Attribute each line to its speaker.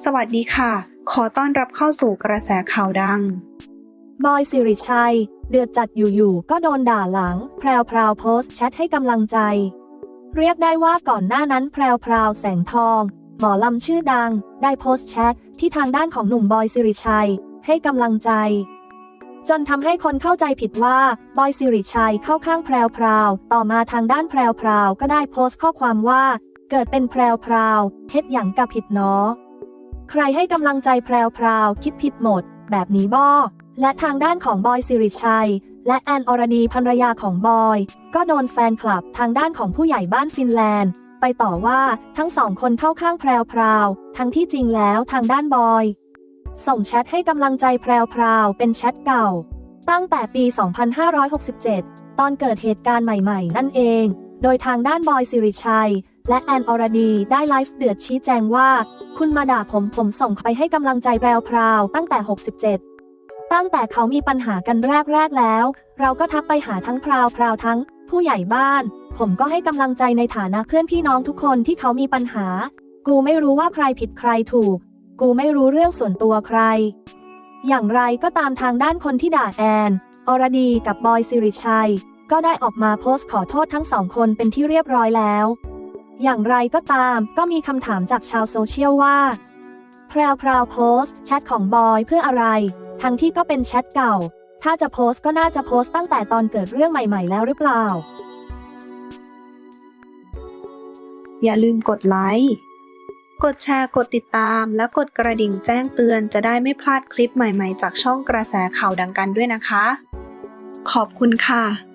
Speaker 1: สวัสดีค่ะ ขอต้อนรับเข้าสู่กระแสข่าวดัง
Speaker 2: บอยสิริชัย เดือดจัดอยู่ๆ ก็โดนด่าหลัง แพรวพราวโพสต์แชทให้กำลังใจ เรียกได้ว่าก่อนหน้านั้นแพรวพราวแสงทอง หมอลำชื่อดัง ได้โพสต์แชทที่ทางด้านของหนุ่มบอยสิริชัย ให้กำลังใจ จนทำให้คนเข้าใจผิดว่าบอยสิริชัยเข้าข้างแพรวพราว ต่อมาทางด้านแพรวพราวก็ได้โพสต์ข้อความว่า เกิดเป็นแพรวพราวเฮ็ดหยังกับผิดเนาะ ใครให้กำลังใจแพรวพราวคิดผิดหมด แบบนี้บ่และทางด้านของบอยสิริชัย และแอนอรดีภรรยาของบอย ก็โดนแฟนคลับทางด้านของผู้ใหญ่บ้านฟินแลนด์ ไปต่อว่าทั้งสองคนเข้าข้างแพรวพราวทั้งที่จริงแล้วทางด้านบอย ส่งแชทให้กำลังใจแพรวพราวเป็นแชทเก่า ตั้งแต่ปี 2567 ตอนเกิดเหตุการณ์ใหม่ ๆ นั่นเอง โดยทางด้านบอยสิริชัย และแอนอรดีได้ไลฟ์เดือดชี้แจงว่า คุณมาด่าผมผมส่งไปให้กำลังใจแพรวพราวตั้งแต่ 67 ตั้งแต่เขามีปัญหากันแรกๆแล้ว เราก็ทักไปหาทั้งพราวพราวทั้ง ผู้ใหญ่บ้าน ผมก็ให้กำลังใจในฐานะเพื่อนพี่น้องทุกคนที่เขามีปัญหา กูไม่รู้ว่าใครผิดใครถูก กูไม่รู้เรื่องส่วนตัวใคร อย่างไรก็ตามทางด้านคนที่ด่าแอนอรดีกับบอยสิริชัย ก็ได้ออกมาโพสต์ขอโทษทั้งสองคนเป็นที่เรียบร้อยแล้ว อย่างไรก็ตามก็มีคำถามจากชาวโซเชียลว่า แพรวพราวโพสต์แชทของบอยเพื่ออะไร ทั้งที่ก็เป็นแชทเก่า ถ้าจะโพสต์ก็น่าจะโพสต์ตั้งแต่ตอนเกิดเรื่องใหม่ ๆ แล้วหรือเปล่า
Speaker 1: อย่าลืมกดไลค์ กดแชร์ กดติดตาม และกดกระดิ่งแจ้งเตือนจะได้ไม่พลาดคลิปใหม่ๆ จากช่องกระแสข่าวดังกันด้วยนะคะ ขอบคุณค่ะ